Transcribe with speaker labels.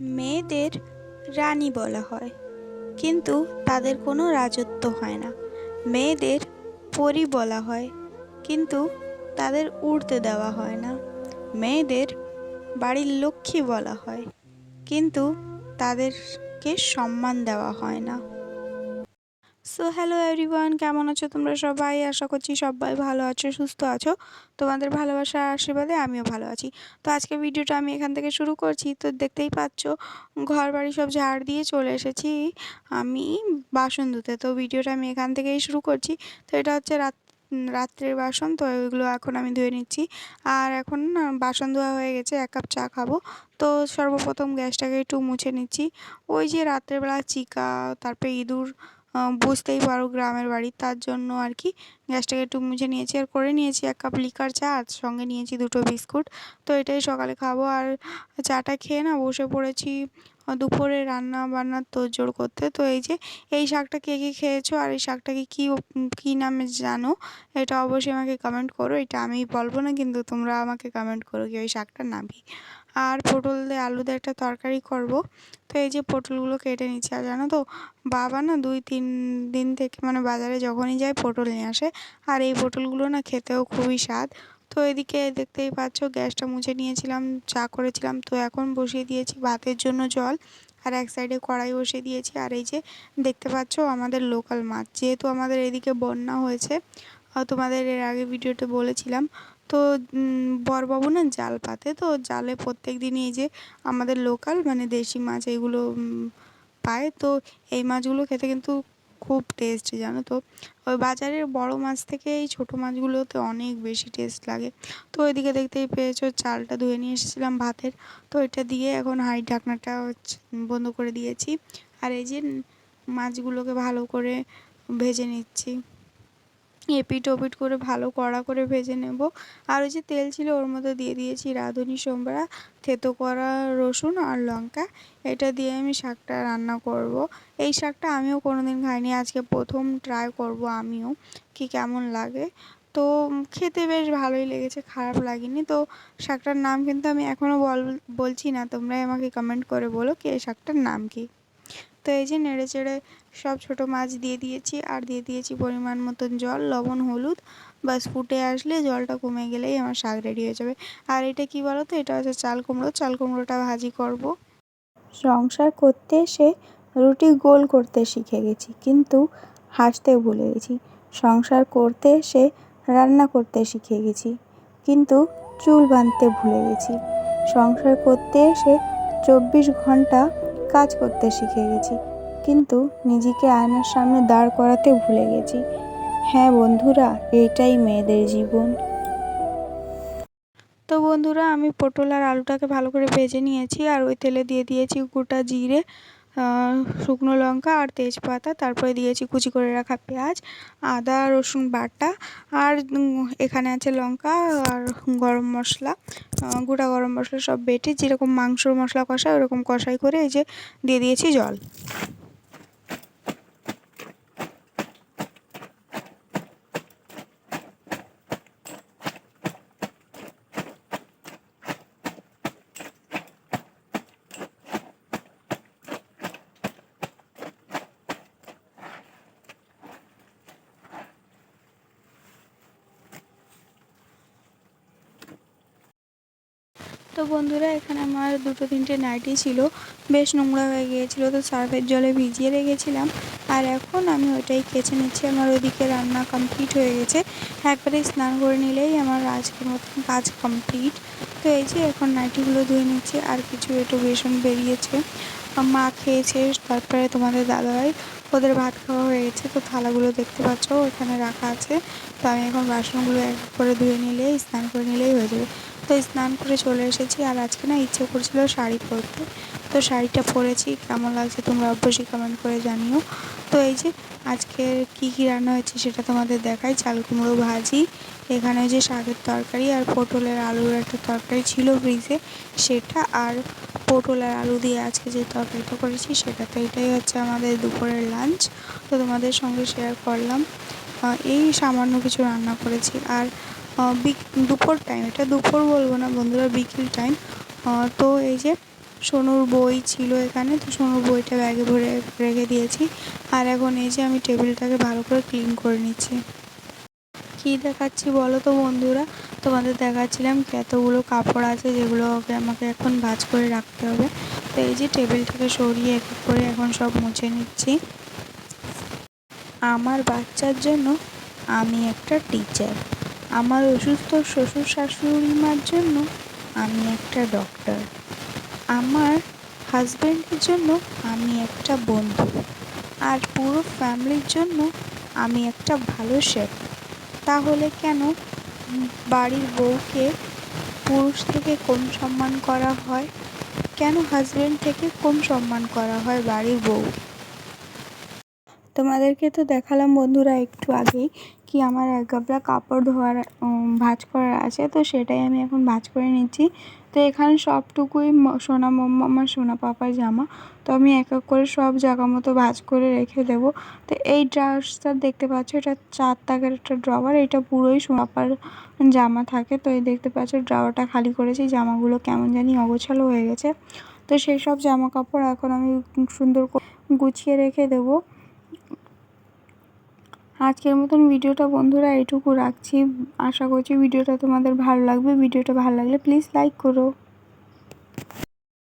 Speaker 1: মেয়েদের রানী বলা হয়। কিন্তু তাদের কোনো রাজত্ব হয় না। মেয়েদের পরি বলা হয়, কিন্তু তাদের উড়তে দেওয়া হয় না। মেয়েদের বাড়ির লক্ষ্মী বলা হয়, কিন্তু তাদেরকে সম্মান দেওয়া হয় না। সো হ্যালো এভরিওয়ান কেমন আছো তোমরা সবাই? আশা করছি সবাই ভালো আছো, সুস্থ আছো। তোমাদের ভালোবাসার আশীর্বাদে আমিও ভালো আছি। তো আজকে ভিডিওটা আমি এখান থেকে শুরু করছি। তো দেখতেই পাচ্ছ ঘর বাড়ি সব ঝাড় দিয়ে চলে এসেছি আমি বাসন ধুতে তো ভিডিওটা আমি এখান থেকেই শুরু করছি। তো এটা হচ্ছে রাত, রাত্রের বাসন। তো ওইগুলো এখন আমি ধুয়ে নিচ্ছি। আর এখন বাসন ধোয়া হয়ে গেছে, এক কাপ চা খাব। তো সর্বপ্রথম গ্যাসটাকে একটু মুছে নিচ্ছি। ওই যে রাত্রেবেলা চিকা, তারপরে ইঁদুর বুঝতেই পারো গ্রামের বাড়ি। তার জন্য আর কি গ্যাসটাকে একটু মুছে নিয়েছি আর করে নিয়েছি এক কাপ লিকার চা, আর সঙ্গে নিয়েছি দুটো বিস্কুট। তো এটাই সকালে খাব। আর চাটা খেয়ে না বসে পড়েছি দুপুরে রান্না বান্নার তোড়জোড় করতে। তো এই যে, এই শাকটা কে কে খেয়েছো আর এই শাকটাকে কী কী নামে জানো? এটা অবশ্যই আমাকে কমেন্ট করো। এটা আমি বলব না, কিন্তু তোমরা আমাকে কমেন্ট করো কি ওই শাকটার নাম কি। আর পটল দিয়ে আলু দিয়ে একটা তরকারি করব। তো এই যে পটলগুলো কেটে নিচ্ছি, আর জানো তো, বাবা না দুই তিন দিন থেকে মানে বাজারে যখনই যায় পটল নিয়ে আসে, আর এই পটলগুলো না খেতেও খুবই স্বাদ। তো এদিকে দেখতেই পাচ্ছ, গ্যাসটা মুছে নিয়েছিলাম, চা করেছিলাম, তো এখন বসিয়ে দিয়েছি ভাতের জন্য জল, আর এক সাইডে কড়াই বসিয়ে দিয়েছি। আর এই যে দেখতে পাচ্ছ, আমাদের লোকাল মাছ, যেহেতু আমাদের এদিকে বন্যা হয়েছে তোমাদের এর আগে ভিডিওতে বলেছিলাম তো বরবাবু না জাল পাতে। তো জালে প্রত্যেক দিনই এই যে আমাদের লোকাল মানে দেশি মাছ এইগুলো পায়। তো এই মাছগুলো খেতে কিন্তু খুব টেস্ট জানো তো? ওই বাজারের বড় মাছ থেকে এই ছোটো মাছগুলোতে অনেক বেশি টেস্ট লাগে। তো ওইদিকে দেখতেই পেয়েছ, চালটা ধুয়ে নিয়ে এসেছিলাম ভাতের। তো এটা দিয়ে এখন হাঁড়ির ঢাকনাটা বন্ধ করে দিয়েছি। আর এই যে মাছগুলোকে ভালো করে ভেজে নিচ্ছি। এপিট ওপিট করে ভালো কড়া করে ভেজে নেব। আর ওই যে তেল ছিল ওর মধ্যে দিয়ে দিয়েছি রাঁধুনি সোমরা থেতো করা রসুন আর লঙ্কা। এটা দিয়ে আমি শাকটা রান্না করব। এই শাকটা আমিও কোনো দিন খাইনি, আজকে প্রথম ট্রাই করব আমিও। কি কেমন লাগে? তো খেতে বেশ ভালোই লেগেছে, খারাপ লাগেনি। তো শাকটার নাম কিন্তু আমি এখনও বল, বলছি না, তোমরাই আমাকে কমেন্ট করে বলো কি এই শাকটার নাম কি। তো এই যে নেড়ে চেড়ে সব ছোট মাছ দিয়ে দিয়েছি। আর দিয়ে দিয়েছি পরিমাণ মতন জল, লবণ, হলুদ। বাস ফুটে আসলে জলটা কমে গেলেই আমার শাক রেডি হয়ে যাবে। আর এটা কি বলো তো এটা হচ্ছে চাল কুমড়ো। চাল কুমড়োটা ভাজি করব। সংসার করতে এসে রুটি গোল করতে শিখে গেছি, কিন্তু হাসতে ভুলে গেছি। সংসার করতে এসে রান্না করতে শিখে গেছি, কিন্তু চুল বাঁধতে ভুলে গেছি। সংসার করতে এসে চব্বিশ ঘণ্টা কাজ করতে শিখে গেছি। কিন্তু নিজেকে আয়নার সামনে দাঁড় করাতে ভুলে গেছি। হ্যাঁ বন্ধুরা, এইটাই মেয়েদের জীবন। তো বন্ধুরা, আমি পটল আর আলুটাকে ভালো করে ভেজে নিয়েছি আর ওই তেলে দিয়ে দিয়েছি গোটা জিরে শুকনো লঙ্কা আর তেজপাতা, তারপরে দিয়েছি কুচি করে রাখা পেঁয়াজ, আদা, রসুন বাটা আর এখানে আছে লঙ্কা আর গরম মশলা। গোটা গরম মশলা সব বেটে যেরকম মাংসর মশলা কষায় ওরকম কষাই করে এই যে দিয়ে দিয়েছি জল। তো বন্ধুরা, এখানে আমার দুটো তিনটে নাইটি ছিল। বেশ নোংরা হয়ে গিয়েছিল, তো সার্ফের জলে ভিজিয়ে রেখেছিলাম। আর এখন আমি ওইটাই কেচে নিচ্ছি। আমার ওইদিকে রান্না কমপ্লিট হয়ে গেছে। একবারে স্নান করে নিলেই আমার আজকের মতন কাজ কমপ্লিট তো এই যে এখন নাইটিগুলো ধুয়ে নিচ্ছি, আর কিছু একটু বেসন বেরিয়েছে। মা খেয়েছে, তারপরে তোমাদের দাদাভাই, ওদের ভাত খাওয়া হয়ে গেছে। তো থালাগুলো দেখতে পাচ্ছ, ওখানে রাখা আছে। তো আমি এখন বাসনগুলো এক করে ধুয়ে নিলেই, স্নান করে নিলেই হয়ে যাবে। তো স্নান করে চলে এসেছি আর আজকে না ইচ্ছে করছিল শাড়ি পরতে। তো শাড়িটা পরেছি, কেমন লাগছে তোমরা অবশ্যই কমেন্ট করে জানিও। তো এই যে আজকে কি কি রান্না হয়েছে সেটা তোমাদের দেখাই। চাল কুমড়ো ভাজি, এখানে যে শাকের তরকারি আর পটলের আলুর একটা তরকারি ছিল ফ্রিজে সেটা আর পটল আর আলু দিয়ে আজকে যে তরকারিটা করেছি সেটা তো এটাই হচ্ছে আমাদের দুপুরের লাঞ্চ তো তোমাদের সঙ্গে শেয়ার করলাম। এই সামান্য কিছু রান্না করেছি। আর দুপুর টাইম এটা দুপুর বলব না বন্ধুরা, বিকেল টাইম তো এই যে সোনুর বই ছিল এখানে, তো সোনুর বইটা ব্যাগে ভরে রেখে দিয়েছি। আর এখন এই যে আমি টেবিলটাকে ভালো করে ক্লিন করে নিচ্ছি। কী দেখাচ্ছি বলো তো বন্ধুরা? তোমাদের দেখাচ্ছিলাম কতগুলো কাপড় আছে যেগুলো আমাকে এখন ভাজ করে রাখতে হবে। তো এই যে টেবিলটাকে সরিয়ে এক এক করে এখন সব মুছে নিচ্ছি। আমার বাচ্চার জন্য আমি একটা টিচার আমার অসুস্থ শ্বশুর শাশুড়ি মার জন্য আমি একটা ডক্টর আমার হাজব্যান্ডের জন্য আমি একটা বন্ধু। আর পুরো ফ্যামিলির জন্য আমি একটা ভালো শেফ তাহলে কেন বাড়ির বউকে পুরুষ থেকে কম সম্মান করা হয়? কেন হাজব্যান্ড থেকে কম সম্মান করা হয় বাড়ির বউ? তোমাদেরকে তো দেখালাম বন্ধুরা একটু আগেই কি আমার এক গাবলা কাপড় ধোয়ার ভাঁজ করার আছে, তো সেটাই আমি এখন ভাঁজ করে নিচ্ছি। তো এখানে সবটুকুই সোনা মাম্মা আমার সোনা পাপার জামা। তো আমি এক এক করে সব জায়গা মতো ভাঁজ করে রেখে দেব। তো এই ড্রাসটা দেখতে পাচ্ছ, এটা চার তাকের একটা ড্রয়ার, এটা পুরোই সোনা পাপার জামা থাকে। তো এই দেখতে পাচ্ছ, ড্রয়ারটা খালি করেছি, জামাগুলো কেমন জানি অগোছালো হয়ে গেছে। তো সেই সব জামা কাপড় এখন আমি সুন্দর গুছিয়ে রেখে দেবো। আজকের মতন ভিডিওটা বন্ধুরা এটুকু রাখছি। আশা করছি ভিডিওটা তোমাদের ভালো লাগবে। ভিডিওটা ভালো লাগলে প্লিজ লাইক করো।